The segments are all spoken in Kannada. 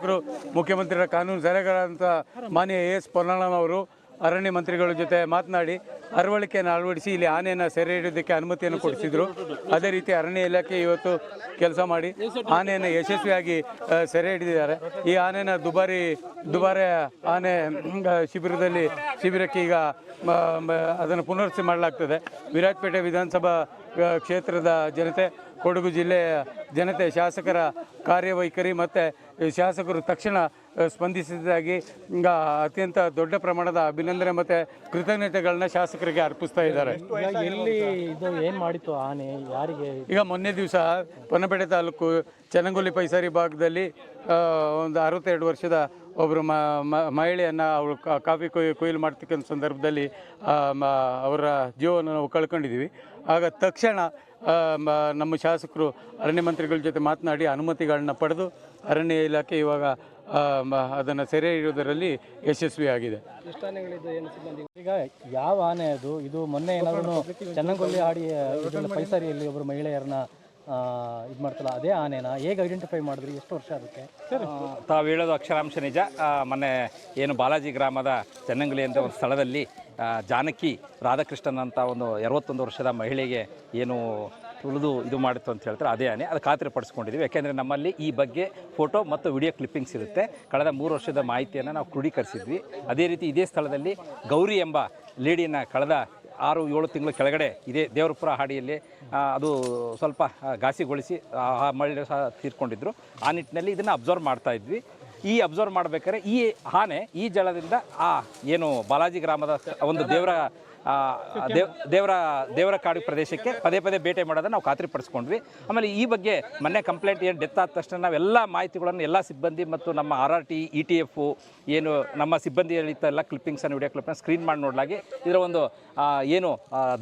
ಶಾಸಕರು ಮುಖ್ಯಮಂತ್ರಿಗಳ ಕಾನೂನು ಸಲಹೆಗಾರಂತ ಮಾನ್ಯ ಎ ಎಸ್ ಅವರು ಅರಣ್ಯ ಮಂತ್ರಿಗಳ ಜೊತೆ ಮಾತನಾಡಿ ಅರವಳಿಕೆಯನ್ನು ಅಳವಡಿಸಿ ಇಲ್ಲಿ ಆನೆಯನ್ನು ಸೆರೆ ಹಿಡಿಯೋದಕ್ಕೆ ಅನುಮತಿಯನ್ನು ಕೊಡಿಸಿದ್ರು. ಅದೇ ರೀತಿ ಅರಣ್ಯ ಇಲಾಖೆ ಇವತ್ತು ಕೆಲಸ ಮಾಡಿ ಆನೆಯನ್ನು ಯಶಸ್ವಿಯಾಗಿ ಸೆರೆ ಹಿಡಿದಿದ್ದಾರೆ ಈ ಆನೆನ ದುಬಾರಿ ದುಬಾರಿ ಆನೆ ಶಿಬಿರದಲ್ಲಿ, ಶಿಬಿರಕ್ಕೆ ಈಗ ಅದನ್ನು ಪುನರ್ಸಿ ಮಾಡಲಾಗ್ತದೆ. ವಿರಾಜಪೇಟೆ ವಿಧಾನಸಭಾ ಕ್ಷೇತ್ರದ ಜನತೆ ಕೊಡಗು ಜಿಲ್ಲೆಯ ಜನತೆ ಶಾಸಕರ ಕಾರ್ಯವೈಖರಿ ಮತ್ತು ಶಾಸಕರು ತಕ್ಷಣ ಸ್ಪಂದಿಸಿದ್ದಾಗಿ ಅತ್ಯಂತ ದೊಡ್ಡ ಪ್ರಮಾಣದ ಅಭಿನಂದನೆ ಮತ್ತು ಕೃತಜ್ಞತೆಗಳನ್ನ ಶಾಸಕರಿಗೆ ಅರ್ಪಿಸ್ತಾ ಇದ್ದಾರೆ. ಈಗ ಎಲ್ಲಿ ಇದು ಏನು ಮಾಡಿತ್ತು ಆನೆ? ಯಾರಿಗೆ? ಈಗ ಮೊನ್ನೆ ದಿವಸ ಪೊನ್ನಪೇಟೆ ತಾಲೂಕು ಚನ್ನಂಗುಲಿ ಪೈಸಾರಿ ಭಾಗದಲ್ಲಿ ಒಂದು ಅರವತ್ತೆರಡು ವರ್ಷದ ಒಬ್ಬರು ಮಹಿಳೆಯನ್ನು ಅವಳು ಕಾ- ಕಾಫಿ ಕೊಯ್ ಕೊಯ್ಲು ಮಾಡ್ತಕ್ಕಂಥ ಸಂದರ್ಭದಲ್ಲಿ ಮ- ಅವರ ಜೀವವನ್ನು ನಾವು ಕಳ್ಕೊಂಡಿದ್ದೀವಿ. ಆಗ ತಕ್ಷಣ ಮ- ನಮ್ಮ ಶಾಸಕರು ಅರಣ್ಯ ಮಂತ್ರಿಗಳ ಜೊತೆ ಮಾತನಾಡಿ ಅನುಮತಿಗಳನ್ನ ಪಡೆದು ಅರಣ್ಯ ಇಲಾಖೆ ಇವಾಗ ಅದನ್ನು ಸೆರೆ ಹಿಡಿಯುವುದರಲ್ಲಿ ಯಶಸ್ವಿಯಾಗಿದೆ ಈಗ ಯಾವ ಆನೆ ಅದು? ಇದು ಮೊನ್ನೆ ಏನಾದರೂ ಚನ್ನಂಗೊಲ್ಲಿ ಆಡಿ ಪೈಸರಿಯಲ್ಲಿ ಪೈಸಾರಿಯಲ್ಲಿ ಒಬ್ಬರು ಮಹಿಳೆಯರನ್ನ ಇದು ಮಾಡ್ತಲ್ಲ, ಅದೇ ಆನೆನ ಹೇಗೆ ಐಡೆಂಟಿಫೈ ಮಾಡಿದ್ರಿ? ಎಷ್ಟು ವರ್ಷ ಅದಕ್ಕೆ ತಾವು ಹೇಳೋದು ಅಕ್ಷರಾಂಶ ನಿಜ. ಮೊನ್ನೆ ಏನು ಬಾಲಾಜಿ ಗ್ರಾಮದ ಚೆನ್ನಂಗಲಿ ಅಂತ ಒಂದು ಸ್ಥಳದಲ್ಲಿ ಜಾನಕಿ ರಾಧಾಕೃಷ್ಣನ್ ಅಂತ ಒಂದು ಅರವತ್ತೊಂದು ವರ್ಷದ ಮಹಿಳೆಗೆ ಏನು ತುಳಿದು ಇದು ಮಾಡಿತ್ತು ಅಂತ ಹೇಳ್ತಾರೆ, ಅದೇ ಆನೆ. ಅದು ಖಾತ್ರಿ ಪಡಿಸ್ಕೊಂಡಿದ್ದೀವಿ ಯಾಕೆಂದರೆ ನಮ್ಮಲ್ಲಿ ಈ ಬಗ್ಗೆ ಫೋಟೋ ಮತ್ತು ವಿಡಿಯೋ ಕ್ಲಿಪ್ಪಿಂಗ್ಸ್ ಇರುತ್ತೆ. ಕಳೆದ ಮೂರು ವರ್ಷದ ಮಾಹಿತಿಯನ್ನು ನಾವು ಕ್ರೋಢೀಕರಿಸಿದ್ವಿ ಅದೇ ರೀತಿ ಇದೇ ಸ್ಥಳದಲ್ಲಿ ಗೌರಿ ಎಂಬ ಲೇಡಿಯನ್ನು ಕಳೆದ ಆರು ಏಳು ತಿಂಗಳ ಕೆಳಗಡೆ ಇದೇ ದೇವರಪುರ ಹಾಡಿಯಲ್ಲಿ ಅದು ಸ್ವಲ್ಪ ಘಾಸಿಗೊಳಿಸಿ, ಆ ಮಳೆ ಸಹ ತೀರ್ಕೊಂಡಿದ್ರು. ಆ ನಿಟ್ಟಿನಲ್ಲಿ ಇದನ್ನು ಅಬ್ಸರ್ವ್ ಮಾಡ್ತಾ ಇದ್ವಿ. ಈ ಅಬ್ಸರ್ವ್ ಮಾಡಬೇಕಾದ್ರೆ ಈ ಆನೆ, ಈ ಜಲದಿಂದ ಆ, ಏನು ಬಾಲಾಜಿ ಗ್ರಾಮದ ಒಂದು ದೇವರ ದೇವರ ದೇವರ ಕಾಡು ಪ್ರದೇಶಕ್ಕೆ ಪದೇ ಪದೇ ಭೇಟಿ ಮಾಡೋದನ್ನು ನಾವು ಖಾತ್ರಿಪಡಿಸ್ಕೊಂಡ್ವಿ. ಆಮೇಲೆ ಈ ಬಗ್ಗೆ ಮೊನ್ನೆ ಕಂಪ್ಲೇಂಟ್ ಏನು ಡೆತ್ ಆದ ತಕ್ಷಣ ನಾವೆಲ್ಲ ಮಾಹಿತಿಗಳನ್ನು ಎಲ್ಲ ಸಿಬ್ಬಂದಿ ಮತ್ತು ನಮ್ಮ R R T, E T F, ಏನು ನಮ್ಮ ಸಿಬ್ಬಂದಿ ಎಲ್ಲ ಕ್ಲಿಪ್ಪಿಂಗ್ಸನ್ನು ವಿಡಿಯೋ ಕ್ಲಿಪ್ನ ಸ್ಕ್ರೀನ್ ಮಾಡಿ ನೋಡಲಾಗಿ. ಇದರ ಒಂದು ಏನು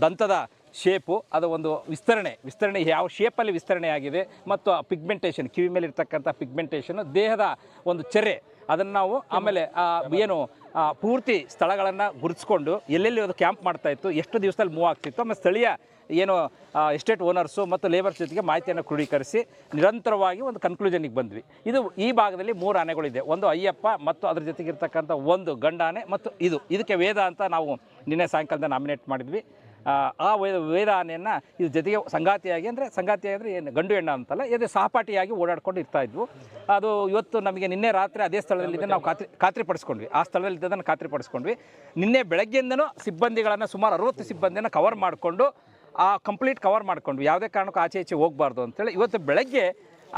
ದಂತದ ಶೇಪು ಅದು ಒಂದು ವಿಸ್ತರಣೆ. ವಿಸ್ತರಣೆ ಯಾವ ಶೇಪಲ್ಲಿ ವಿಸ್ತರಣೆ ಆಗಿದೆ ಮತ್ತು ಆ ಪಿಗ್ಮೆಂಟೇಷನ್ ಕಿವಿ ಮೇಲೆ ಇರ್ತಕ್ಕಂಥ ಪಿಗ್ಮೆಂಟೇಷನ್ ದೇಹದ ಒಂದು ಚೆರೆ ಅದನ್ನು ನಾವು ಆಮೇಲೆ ಏನು ಪೂರ್ತಿ ಸ್ಥಳಗಳನ್ನು ಗುರುತಿಸ್ಕೊಂಡು ಎಲ್ಲೆಲ್ಲಿ ಅದು ಕ್ಯಾಂಪ್ ಮಾಡ್ತಾ ಇತ್ತು, ಎಷ್ಟು ದಿವಸದಲ್ಲಿ ಮೂವ್ ಆಗ್ತಿತ್ತು, ಆಮೇಲೆ ಸ್ಥಳೀಯ ಏನು ಎಸ್ಟೇಟ್ ಓನರ್ಸು ಮತ್ತು ಲೇಬರ್ಸ್ ಜೊತೆಗೆ ಮಾಹಿತಿಯನ್ನು ಕ್ರೋಢೀಕರಿಸಿ ನಿರಂತರವಾಗಿ ಒಂದು ಕನ್ಕ್ಲೂಷನಿಗೆ ಬಂದ್ವಿ. ಇದು ಈ ಭಾಗದಲ್ಲಿ ಮೂರು ಆನೆಗಳಿದೆ. ಒಂದು ಅಯ್ಯಪ್ಪ ಮತ್ತು ಅದ್ರ ಜೊತೆಗೆ ಇರ್ತಕ್ಕಂಥ ಒಂದು ಗಂಡಾನೆ ಮತ್ತು ಇದು. ಇದಕ್ಕೆ ವೇದ ಅಂತ ನಾವು ನಿನ್ನೆ ಸಾಯಂಕಾಲದ ನಾಮಿನೇಟ್ ಮಾಡಿದ್ವಿ. ಆ, ವೇದ ವೇದಾನೆಯನ್ನು ಇದು ಇದ್ರ ಜೊತೆಗೆ ಸಂಗಾತಿಯಾಗಿ ಅಂದರೆ ಸಂಗಾತಿ ಅಂದರೆ ಏನು ಗಂಡು ಹೆಣ್ಣ ಅಂತಲ್ಲ ಇದು ಸಹಪಾಠಿಯಾಗಿ ಓಡಾಡ್ಕೊಂಡು ಇರ್ತಾ ಇದ್ವು. ಅದು ಇವತ್ತು ನಮಗೆ ನಿನ್ನೆ ರಾತ್ರಿ ಅದೇ ಸ್ಥಳದಲ್ಲಿ ನಾವು ಖಾತ್ರಿ ಖಾತ್ರಿಪಡಿಸ್ಕೊಂಡ್ವಿ. ಆ ಸ್ಥಳದಲ್ಲಿ ಇದ್ದದನ್ನು ಖಾತ್ರಿಪಡಿಸ್ಕೊಂಡ್ವಿ. ನಿನ್ನೆ ಬೆಳಗ್ಗೆಯಿಂದನೂ ಸಿಬ್ಬಂದಿಗಳನ್ನು ಸುಮಾರು ಅರವತ್ತು ಸಿಬ್ಬಂದಿಯನ್ನು ಕವರ್ ಮಾಡಿಕೊಂಡು ಆ ಕಂಪ್ಲೀಟ್ ಕವರ್ ಮಾಡಿಕೊಂಡ್ವಿ. ಯಾವುದೇ ಕಾರಣಕ್ಕೂ ಆಚೆ ಈಚೆ ಹೋಗಬಾರ್ದು ಅಂತೇಳಿ ಇವತ್ತು ಬೆಳಗ್ಗೆ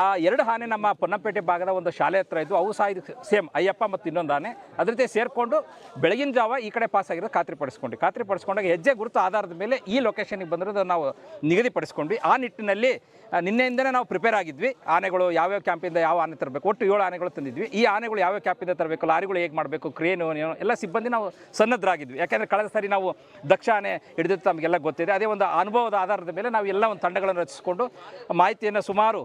ಆ ಎರಡು ಆನೆ ನಮ್ಮ ಪೊನ್ನಪೇಟೆ ಭಾಗದ ಒಂದು ಶಾಲೆ ಹತ್ರ ಇದ್ದು ಅವು ಸಹ ಇದು ಸೇಮ್, ಅಯ್ಯಪ್ಪ ಮತ್ತು ಇನ್ನೊಂದು ಆನೆ. ಅದ್ರ ಜೊತೆ ಸೇರಿಕೊಂಡು ಬೆಳಗಿನ ಜಾವ ಈ ಕಡೆ ಪಾಸ್ ಆಗಿರೋದು ಖಾತ್ರಿ ಪಡಿಸ್ಕೊಂಡಾಗ ಹೆಜ್ಜೆ ಗುರುತು ಆಧಾರದ ಮೇಲೆ ಈ ಲೊಕೇಶನ್ಗೆ ಬಂದಿರೋದು ನಾವು ನಿಗದಿಪಡಿಸ್ಕೊಂಡ್ವಿ ಆ ನಿಟ್ಟಿನಲ್ಲಿ ನಿನ್ನೆಯಿಂದನೇ ನಾವು ಪ್ರಿಪೇರ್ ಆಗಿದ್ವಿ. ಆನೆಗಳು ಯಾವ್ಯಾವ ಕ್ಯಾಂಪಿಂದ ಯಾವ ಆನೆ ತರಬೇಕು, ಒಟ್ಟು ಏಳು ಆನೆಗಳು ತಂದಿದ್ವಿ. ಈ ಆನೆಗಳು ಯಾವ್ಯಾವ ಕ್ಯಾಂಪಿಂದ ತರಬೇಕು, ಲಾರಿಗಳು ಹೇಗೆ ಮಾಡಬೇಕು ಕ್ರೇನು ಎಲ್ಲ ಸಿಬ್ಬಂದಿ ನಾವು ಸನ್ನದ್ಧರಾಗಿದ್ವಿ ಯಾಕೆಂದರೆ ಕಳೆದ ಸಾರಿ ನಾವು ದಕ್ಷ ಆನೆ ಹಿಡಿದಿದ್ದು ತಮಗೆಲ್ಲ ಗೊತ್ತಿದೆ. ಅದೇ ಒಂದು ಅನುಭವದ ಆಧಾರದ ಮೇಲೆ ನಾವು ಎಲ್ಲ ಒಂದು ತಂಡಗಳನ್ನು ರಚಿಸಿಕೊಂಡು ಮಾಹಿತಿಯನ್ನು ಸುಮಾರು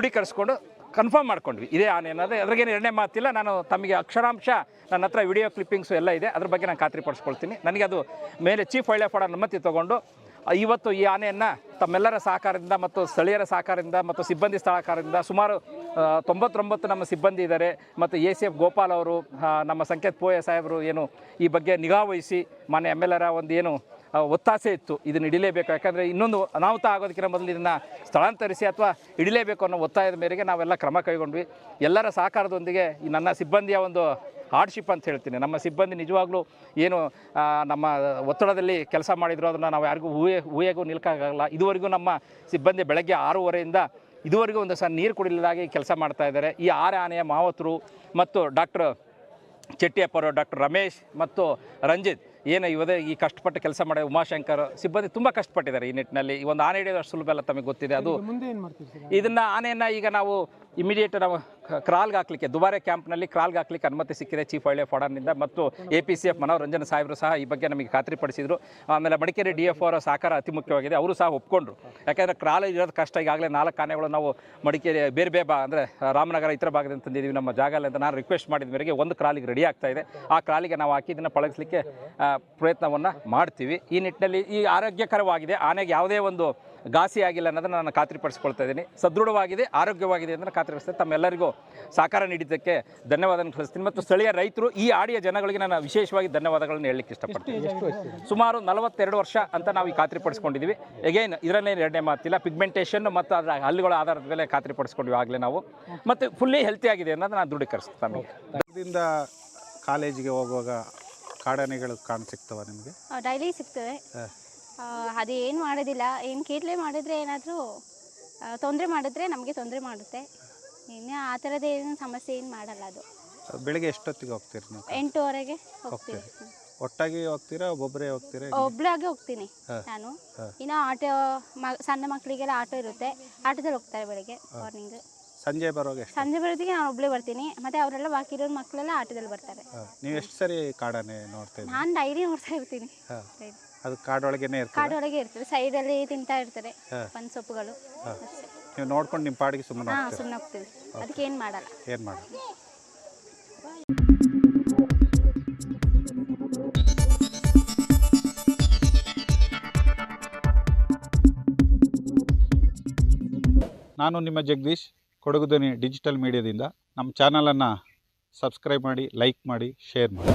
ಆ, ಕ್ರೋಢೀಕರಿಸ್ಕೊಂಡು ಕನ್ಫರ್ಮ್ ಮಾಡ್ಕೊಂಡ್ವಿ. ಇದೇ ಆನೆ ಅನ್ನೋದು. ಅದ್ರಾಗೇನು ಎರಡನೇ ಮಾತಿಲ್ಲ ನಾನು ತಮಗೆ ಅಕ್ಷರಾಂಶ ನನ್ನ ಹತ್ರ ವಿಡಿಯೋ ಕ್ಲಿಪ್ಪಿಂಗ್ಸು ಎಲ್ಲ ಇದೆ. ಅದ್ರ ಬಗ್ಗೆ ನಾನು ಖಾತ್ರಿ ಪಡಿಸ್ಕೊಳ್ತೀನಿ ನನಗೆ ಅದು ಮೇಲೆ ಚೀಫ್ ಒಳ್ಳೆ ಫೋಡ ಅನುಮತಿ ತೊಗೊಂಡು ಇವತ್ತು ಈ ಆನೆಯನ್ನು ತಮ್ಮೆಲ್ಲರ ಸಹಕಾರದಿಂದ ಮತ್ತು ಸ್ಥಳೀಯರ ಸಹಕಾರದಿಂದ ಮತ್ತು ಸಿಬ್ಬಂದಿ ಸಹಕಾರದಿಂದ ಸುಮಾರು ತೊಂಬತ್ತೊಂಬತ್ತು ನಮ್ಮ ಸಿಬ್ಬಂದಿ ಇದ್ದಾರೆ ಮತ್ತು ಎ ಸಿ ಎಫ್ ಗೋಪಾಲ್ ಅವರು ನಮ್ಮ ಸಂಕೇತ್ ಪೋಯ ಸಾಹೇಬರು ಏನು ಈ ಬಗ್ಗೆ ನಿಗಾ ವಹಿಸಿ ಮಾನ್ಯ ಎಂ ಎಲ್ ಎರ ಒಂದು ಏನು ಒತ್ತಾಸೆ ಇತ್ತು ಇದನ್ನು ಹಿಡಿಲೇಬೇಕು. ಯಾಕಂದರೆ ಇನ್ನೊಂದು ಅನಾಹುತ ಆಗೋದಕ್ಕಿಂತ ಮೊದಲು ಇದನ್ನು ಸ್ಥಳಾಂತರಿಸಿ ಅಥವಾ ಹಿಡಿಲೇಬೇಕು ಅನ್ನೋ ಒತ್ತಾಯದ ಮೇರೆಗೆ ನಾವೆಲ್ಲ ಕ್ರಮ ಕೈಗೊಂಡ್ವಿ. ಎಲ್ಲರ ಸಹಕಾರದೊಂದಿಗೆ ಈ ನನ್ನ ಸಿಬ್ಬಂದಿಯ ಒಂದು ಹಾರ್ಡ್ಶಿಪ್ ಅಂತ ಹೇಳ್ತೀನಿ. ನಮ್ಮ ಸಿಬ್ಬಂದಿ ನಿಜವಾಗ್ಲೂ ಏನು ನಮ್ಮ ಒತ್ತಡದಲ್ಲಿ ಕೆಲಸ ಮಾಡಿದ್ರು ಅದನ್ನು ನಾವು ಯಾರಿಗೂ ಊಹೆ, ಊಹೆಗೂ ನಿಲ್ಕಾಗಲ್ಲ. ಇದುವರೆಗೂ ನಮ್ಮ ಸಿಬ್ಬಂದಿ ಬೆಳಗ್ಗೆ ಆರೂವರೆಯಿಂದ ಇದುವರೆಗೂ ಒಂದು ಸಹ ನೀರು ಕುಡಿಲಾಗಿ ಕೆಲಸ ಮಾಡ್ತಾ ಇದ್ದಾರೆ. ಈ ಆರೆ ಆನೆಯ ಮಾವತರು ಮತ್ತು ಡಾಕ್ಟರ್ ಚೆಟ್ಟಿಯಪ್ಪರು ಡಾಕ್ಟರ್ ರಮೇಶ್ ಮತ್ತು ರಂಜಿತ್ ಏನು ಇವದೇ ಈ ಕಷ್ಟಪಟ್ಟು ಕೆಲಸ ಮಾಡಿ ಉಮಾಶಂಕರ್ ಸಿಬ್ಬಂದಿ ತುಂಬ ಕಷ್ಟಪಟ್ಟಿದ್ದಾರೆ ಈ ನಿಟ್ಟಿನಲ್ಲಿ. ಈ ಒಂದು ಆನೆ ಹಿಡಿಯೋದು ಅಷ್ಟು ಸುಲಭ ಅಲ್ಲ ತಮಗೆ ಗೊತ್ತಿದೆ. ಅದು ಮುಂದೆ ಏನು ಮಾಡ್ತೀವಿ ಇದನ್ನ ಆನೆಯನ್ನು ಈಗ ನಾವು ಇಮಿಡಿಯೇಟ್ ನಾವು ಕ್ರಾಲ್ಗೆ ಹಾಕ್ಲಿಕ್ಕೆ, ದುಬಾರೆ ಕ್ಯಾಂಪ್ನಲ್ಲಿ ಕ್ರಾಲ್ಗೆ ಹಾಕ್ಲಿಕ್ಕೆ ಅನುಮತಿ ಸಿಕ್ಕಿದೆ ಚೀಫ್ ಹಳ್ಳಿ ಫೋಡಾನಿಂದ ಮತ್ತು A P C F Manoranjan ಸಾಹೇಬರು ಸಹ ಈ ಬಗ್ಗೆ ನಮಗೆ ಖಾತ್ರಿಪಡಿಸಿದರು. ಆಮೇಲೆ ಮಡಿಕೇರಿ ಡಿ ಎಫ್ ಅವರ ಸಹಕಾರ ಅತಿ ಮುಖ್ಯವಾಗಿದೆ, ಅವರು ಸಹ ಒಪ್ಕೊಂಡ್ರು. ಯಾಕೆಂದರೆ ಕ್ರಾಲ್ ಇರೋದು ಕಷ್ಟ, ಈಗಾಗಲೇ ನಾಲ್ಕು ಆನೆಗಳು ನಾವು ಮಡಿಕೇರಿ, ಬೇರೆ ಬೇರೆ ಬಾ, ಅಂದರೆ ರಾಮನಗರ ಇತರ ಭಾಗದಿಂದ ತಂದಿದ್ದೀವಿ, ನಮ್ಮ ಜಾಗ ಅಂತ ನಾನು ರಿಕ್ವೆಸ್ಟ್ ಮಾಡಿದ ಮೇರೆಗೆ ಒಂದು ಕ್ರಾಲಿಗೆ ರೆಡಿ ಆಗ್ತಾ ಇದೆ. ಆ ಕ್ರಾಲಿಗೆ ನಾವು ಹಾಕಿ ಇದನ್ನು ಪಳಗಿಸ್ಲಿಕ್ಕೆ ಪ್ರಯತ್ನವನ್ನು ಮಾಡ್ತೀವಿ. ಈ ನಿಟ್ಟಿನಲ್ಲಿ ಈ ಆರೋಗ್ಯಕರವಾಗಿದೆ, ಆನೆಗೆ ಯಾವುದೇ ಒಂದು ಘಾಸಿ ಆಗಿಲ್ಲ ಅನ್ನೋದನ್ನು ನಾನು ಖಾತ್ರಿಪಡಿಸ್ಕೊಳ್ತಾ ಇದ್ದೀನಿ. ಸದೃಢವಾಗಿದೆ, ಆರೋಗ್ಯವಾಗಿದೆ ಅಂತ ಖಾತ್ರಿಪಡಿಸ್ತೇನೆ ತಮ್ಮೆಲ್ಲರಿಗೂ ಸಹಕಾರ ನೀಡಿದ್ದಕ್ಕೆ ಧನ್ಯವಾದಗಳನ್ನು ಕಳಿಸ್ತೀನಿ ಮತ್ತು ಸ್ಥಳೀಯ ರೈತರು ಈ ಆಡಿಯ ಜನಗಳಿಗೆ ನಾನು ವಿಶೇಷವಾಗಿ ಧನ್ಯವಾದಗಳನ್ನು ಹೇಳಲಿಕ್ಕೆ ಇಷ್ಟಪಡ್ತೀನಿ. ಸುಮಾರು ನಲವತ್ತೆರಡು ವರ್ಷ ಅಂತ ನಾವು ಈ ಖಾತ್ರಿಪಡಿಸ್ಕೊಂಡಿದ್ದೀವಿ. ಎಗೇನ್ ಇದರಲ್ಲೇ ಎರಡನೇ ಮಾತಿಲ್ಲ. ಪಿಗ್ಮೆಂಟೇಷನ್ ಮತ್ತು ಅದರ ಹಲ್ಲುಗಳ ಆಧಾರದ ಮೇಲೆ ಖಾತ್ರಿಪಡಿಸ್ಕೊಂಡ್ವಿ ಆಗಲೇ ನಾವು. ಮತ್ತು ಫುಲ್ಲಿ ಹೆಲ್ತಿ ಆಗಿದೆ ಅನ್ನೋದು ನಾನು ದೃಢೀಕರಿಸ್ತೀನಿ ನಮಗೆ ದಿಂದ ಕಾಲೇಜಿಗೆ ಹೋಗುವಾಗ ಕಾಡಾನೆಗಳು ಕಾಣ ಸಿಗ್ತವ ನಿಮಗೆ? ಡೈಲಿ ಸಿಗ್ತವೆ. ಆ, ಅದು ಏನು ಮಾಡೋದಿಲ್ಲ. ಏನು ಕೀಟ್ಲೆ ಮಾಡಿದ್ರೆ ಏನಾದರೂ ತೊಂದರೆ ಮಾಡಿದ್ರೆ ನಮಗೆ ತೊಂದರೆ ಮಾಡುತ್ತೆ. ಇನ್ನು ಆ ಥರದ ಏನು ಸಮಸ್ಯೆ ಏನು ಮಾಡಲ್ಲ ಅದು. ಬೆಳಿಗ್ಗೆ ಎಷ್ಟೊತ್ತಿಗೆ ಹೋಗ್ತೀರಿ ನೀವು? ಎಂಟೂವರೆಗೆ ಹೋಗ್ತೀವಿ. ಒಟ್ಟಾಗಿ ಹೋಗ್ತೀರಾ ಒಬ್ಬೊಬ್ಬರೇ ಹೋಗ್ತೀರಾ ಒಬ್ಳಾಗೆ ಹೋಗ್ತೀನಿ ನಾನು. ಇನ್ನು ಆಟೋ ಮ ಸಣ್ಣ ಮಕ್ಕಳಿಗೆಲ್ಲ ಆಟೋ ಇರುತ್ತೆ. ಆಟೋದಲ್ಲಿ ಹೋಗ್ತಾರೆ ಬೆಳಿಗ್ಗೆ ಮಾರ್ನಿಂಗ್ ಸಂಜೆ ಬರೋಗೆ ಸಂಜೆ ಬರೋದಿಗೆ ನಾನು ಒಬ್ಬಳೇ ಬರ್ತೀನಿ. ಮತ್ತೆ ಅವರೆಲ್ಲ ಬಾಕಿ ಇರೋ ಮಕ್ಕಳೆಲ್ಲ ಆಟೋದಲ್ಲಿ ಬರ್ತಾರೆ. ನೀವು ಎಷ್ಟು ಸರಿ ಕಾಡನೆ ನೋಡ್ತಾ ನಾನು ಡೈರಿ ನೋಡ್ತಾ ಇರ್ತೀನಿ. ಅದು ಕಾಡೊಳಗೇನೆ ಇರ್ತದೆ? ಕಾಡೊಳಗೆ ಇರ್ತಾರೆ ಸೈಡಲ್ಲಿ ತಿಂತಾ ಇರ್ತಾರೆ ಪನ್ ಸೊಪ್ಪುಗಳು. ಅಷ್ಟೇ. ನೀವು ನೋಡ್ಕೊಂಡು ನಿಮ್ಮ ಪಾಡಿಗೆ ಸುಮ್ಮನೆ ಹಾಂ ಸುಮ್ಮನೆ ಹೋಗ್ತೀವಿ. ಅದಕ್ಕೆ ಏನು ಮಾಡಲ್ಲ. ಏನು ಮಾಡೋದು ನಾನು ನಿಮ್ಮ ಜಗದೀಶ್ ಕೊಡಗುದನಿ ಡಿಜಿಟಲ್ ಮೀಡಿಯಾದಿಂದ. ನಮ್ಮ ಚಾನಲನ್ನು ಸಬ್ಸ್ಕ್ರೈಬ್ ಮಾಡಿ ಲೈಕ್ ಮಾಡಿ ಶೇರ್ ಮಾಡಿ.